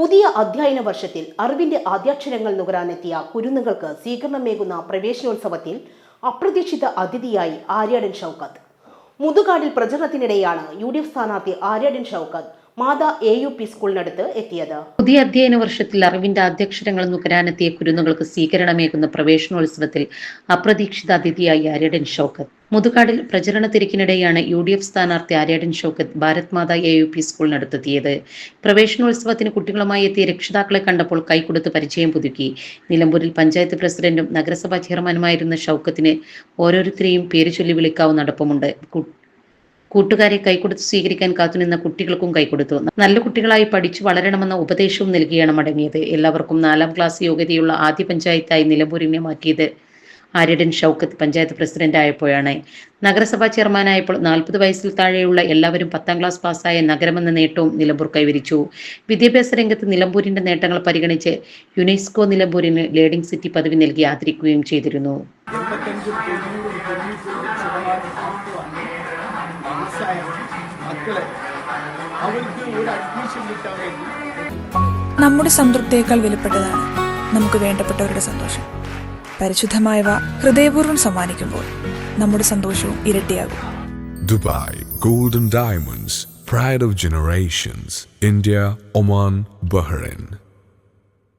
പുതിയ അധ്യയന വർഷത്തിൽ അറിവിന്റെ ആദ്യാക്ഷരങ്ങൾ നുകരാനെത്തിയ കുരുന്നുകൾക്ക് സ്വീകരണമേകുന്ന പ്രവേശനോത്സവത്തിൽ അപ്രതീക്ഷിത അതിഥിയായി ആര്യാടൻ ഷൗക്കത്ത്. മുതുകാടിൽ പ്രചരണത്തിനിടെയാണ് യു ഡി എഫ് സ്ഥാനാർത്ഥി Aryadan Shoukath Matha A U P സ്കൂളിനടുത്ത് എത്തിയത്. പുതിയ അധ്യയന വർഷത്തിൽ അറിവിന്റെ അധ്യക്ഷരങ്ങൾ നുകരാനെത്തിയ കുരുന്നുകൾക്ക് സ്വീകരണമേകുന്ന പ്രവേശനോത്സവത്തിൽ അപ്രതീക്ഷിത അതിഥിയായി ആര്യടൻ ഷൗക്കത്ത് മുതുകാടിൽ പ്രചരണ തിരക്കിനിടെയാണ് യു ഡി എഫ് സ്ഥാനാർത്ഥി Aryadan Shoukath Bharat Matha A U P സ്കൂളിനടുത്തെത്തിയത്. പ്രവേശനോത്സവത്തിന് കുട്ടികളുമായി എത്തിയ രക്ഷിതാക്കളെ കണ്ടപ്പോൾ കൈകൊടുത്ത് പരിചയം പുതുക്കി. നിലമ്പൂരിൽ പഞ്ചായത്ത് പ്രസിഡന്റും നഗരസഭാ ചെയർമാനുമായിരുന്ന ഷൗക്കത്തിന് ഓരോരുത്തരെയും പേര് ചൊല്ലി വിളിക്കാവുന്ന അടുപ്പമുണ്ട് കു- കൂട്ടുകാരെ കൈകൊടുത്ത് സ്വീകരിക്കാൻ കാത്തുനിന്ന കുട്ടികൾക്കും കൈകൊടുത്തു. നല്ല കുട്ടികളായി പഠിച്ചു വളരണമെന്ന ഉപദേശവും നൽകിയാണ് മടങ്ങിയത്. എല്ലാവർക്കും നാലാം ക്ലാസ് യോഗ്യതയുള്ള ആദ്യ പഞ്ചായത്തായി നിലമ്പൂരിനെ മാറ്റിയത് ആര്യടൻ ഷൗക്കത്ത് പഞ്ചായത്ത് പ്രസിഡന്റ് ആയപ്പോഴാണ്. നഗരസഭാ ചെയർമാനായപ്പോൾ നാൽപ്പത് വയസ്സിൽ താഴെയുള്ള എല്ലാവരും പത്താം ക്ലാസ് പാസ്സായ നഗരമെന്ന നേട്ടവും നിലമ്പൂർ കൈവരിച്ചു. വിദ്യാഭ്യാസ രംഗത്ത് നിലമ്പൂരിന്റെ നേട്ടങ്ങൾ പരിഗണിച്ച് യുനെസ്കോ നിലമ്പൂരിന് ലേഡിംഗ് സിറ്റി പദവി നൽകി ആദരിക്കുകയും ചെയ്തിരുന്നു. മക്കളെ അവർക്ക് ഒരു അഡ്മിഷൻ കിട്ടാൻ വേണ്ടി. നമ്മുടെ സംതൃപ്തിയേക്കാൾ വിലപ്പെട്ടതാണ് നമുക്ക് വേണ്ടപ്പെട്ടവരുടെ സന്തോഷം. പരിശുദ്ധമായവ ഹൃദയപൂർവം സമ്മാനിക്കുമ്പോൾ നമ്മുടെ സന്തോഷവും ഇരട്ടിയാകും. Dubai golden diamonds pride of generations India Oman Bahrain.